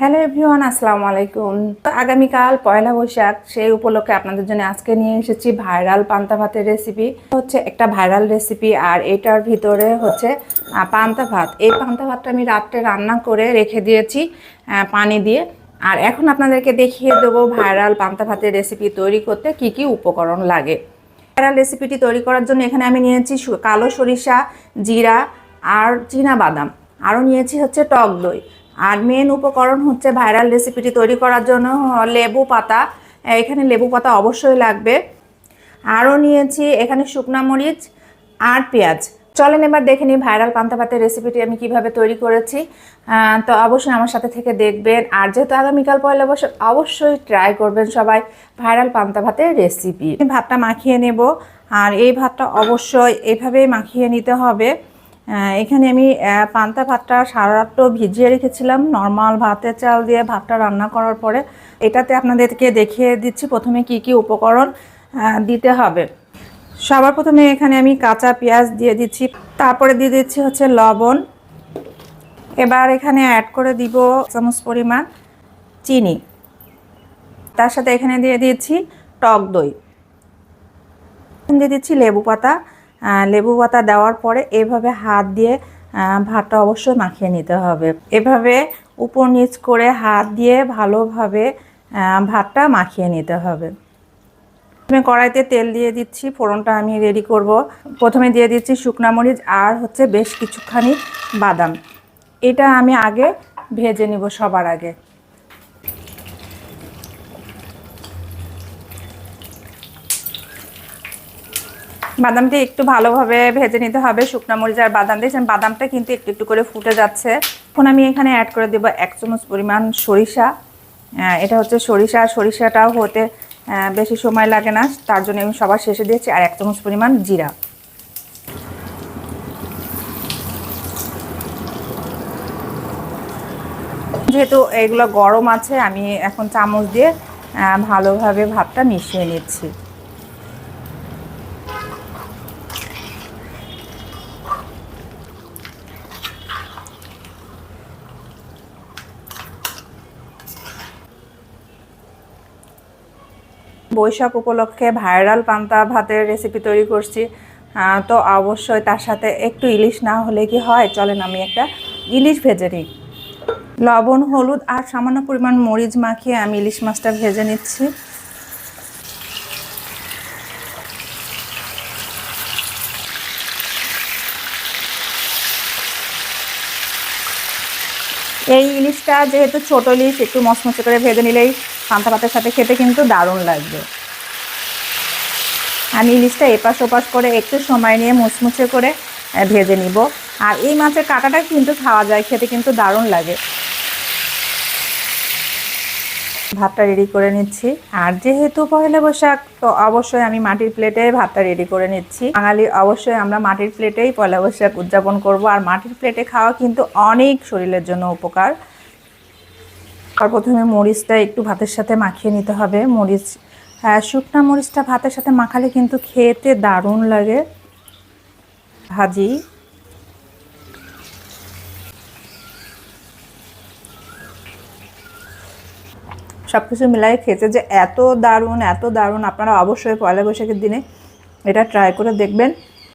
Hello everyone, আসসালামু আলাইকুম। তো আগামীকাল পয়লা বৈশাখ, সেই উপলক্ষে আপনাদের জন্য আজকে নিয়ে এসেছি ভাইরাল পান্তা ভাতের রেসিপি হচ্ছে একটা ভাইরাল রেসিপি আর এটার ভিতরে হচ্ছে পান্তা ভাত। এই পান্তা ভাতটা আমি রাত্রে রান্না করে রেখে দিয়েছি পানি দিয়ে। আর এখন আপনাদেরকে দেখিয়ে দেবো ভাইরাল পান্তা ভাতের রেসিপি তৈরি করতে কি কি উপকরণ লাগে। ভাইরাল রেসিপিটি তৈরি করার জন্য এখানে আমি নিয়েছি কালো সরিষা, জিরা আর চীনা বাদাম। আরও নিয়েছি হচ্ছে টক দই। আর মেন উপকরণ হচ্ছে ভাইরাল রেসিপিটি তৈরি করার জন্য লেবু পাতা। এখানে লেবু পাতা অবশ্যই লাগবে। আরও নিয়েছি এখানে শুকনা মরিচ আর পেঁয়াজ। চলেন এবার দেখে নিই ভাইরাল পান্তা ভাতের রেসিপিটি আমি কীভাবে তৈরি করেছি। তো অবশ্যই আমার সাথে থেকে দেখবেন। আর যেহেতু আগামীকাল পয়লা বৈশাখ, অবশ্যই ট্রাই করবেন সবাই ভাইরাল পান্তা ভাতের রেসিপি ভাতটা মাখিয়ে নেব। আর এই ভাতটা অবশ্যই এভাবেই মাখিয়ে নিতে হবে। এখানে আমি পান্তা ভাতটা সারা ভিজিয়ে রেখেছিলাম। নর্মাল ভাতের চাল দিয়ে ভাতটা রান্না করার পরে এটাতে আপনাদেরকে দেখিয়ে দিচ্ছি প্রথমে কি কি উপকরণ দিতে হবে। সবার প্রথমে এখানে আমি কাঁচা পেঁয়াজ দিয়ে দিচ্ছি। তারপরে দিয়ে দিচ্ছি হচ্ছে লবণ। এবার এখানে অ্যাড করে দিব চামচ পরিমাণ চিনি। তার সাথে এখানে দিয়ে দিয়েছি টক দই। দিয়ে দিচ্ছি লেবু পাতা। লেবু পাতা দেওয়ার পরে এভাবে হাত দিয়ে ভাতটা অবশ্যই মাখিয়ে নিতে হবে। এভাবে উপর নিচ করে হাত দিয়ে ভালোভাবে ভাতটা মাখিয়ে নিতে হবে। প্রথমে কড়াইতে তেল দিয়ে দিচ্ছি, ফোড়নটা আমি রেডি করব। প্রথমে দিয়ে দিচ্ছি শুকনা মরিচ আর হচ্ছে বেশ কিছুখানি বাদাম। এটা আমি আগে ভেজে নিব সবার আগে। বাদামটি একটু ভালোভাবে ভেজে নিতে হবে। শুকনো মরিচ আর বাদাম দিয়েছেন। বাদামটা কিন্তু একটু একটু করে ফুটে যাচ্ছে। এখন আমি এখানে অ্যাড করে দেবো এক চামচ পরিমাণ সরিষা। এটা হচ্ছে সরিষা। আর সরিষাটাও হতে বেশি সময় লাগে না। তার জন্য আমি সবার শেষে দিয়েছি আর এক চামচ পরিমাণ জিরা। যেহেতু এগুলো গরম আছে, আমি এখন চামচ দিয়ে ভালোভাবে ভাতটা মিশিয়ে নিচ্ছি। বৈশাখ উপলক্ষে ভাইরাল পান্তা ভাতের রেসিপি তৈরি করছি। তো অবশ্যই তার সাথে একটু ইলিশ না হলে কি হয়? চলেন আমি একটা ইলিশ ভেজে নিই। লবণ, হলুদ আর সামান্য পরিমাণ মরিচ মাখিয়ে আমি ইলিশ মাছটা ভেজে নিচ্ছি। এই ইলিশটা যেহেতু ছোট ইলিশ, একটু মচমচে করে ভেজে নিলেই পান্তা ভাতের সাথে খেতে কিন্তু দারুণ লাগবে। আমি ইলিশটা এপাশ ওপাশ করে একটু সময় নিয়ে মুচমুচে করে ভেজে নিব। আর এই মাছের কাঁটাটা কিন্তু খাওয়া যায়, খেতে কিন্তু দারুণ লাগে। ভাতটা রেডি করে নিচ্ছি। আর যেহেতু পয়লা বৈশাখ, তো অবশ্যই আমি মাটির প্লেটে ভাতটা রেডি করে নিচ্ছি। বাঙালি অবশ্যই আমরা মাটির প্লেটেই পয়লা বৈশাখ উদযাপন করব। আর মাটির প্লেটে খাওয়া কিন্তু অনেক শরীরের জন্য উপকার। আর প্রথমে মরিচটা একটু ভাতের সাথে মাখিয়ে নিতে হবে। মরিচ হ্যাঁ শুকনা মরিচটা ভাতের সাথে মাখালে কিন্তু খেতে দারুণ লাগে। ভাজি। সব কিছু মিলাই খেতে যে এত দারুণ এত দারুণ। আপনারা অবশ্যই পয়লা বৈশাখের দিনে এটা ট্রাই করে দেখবেন।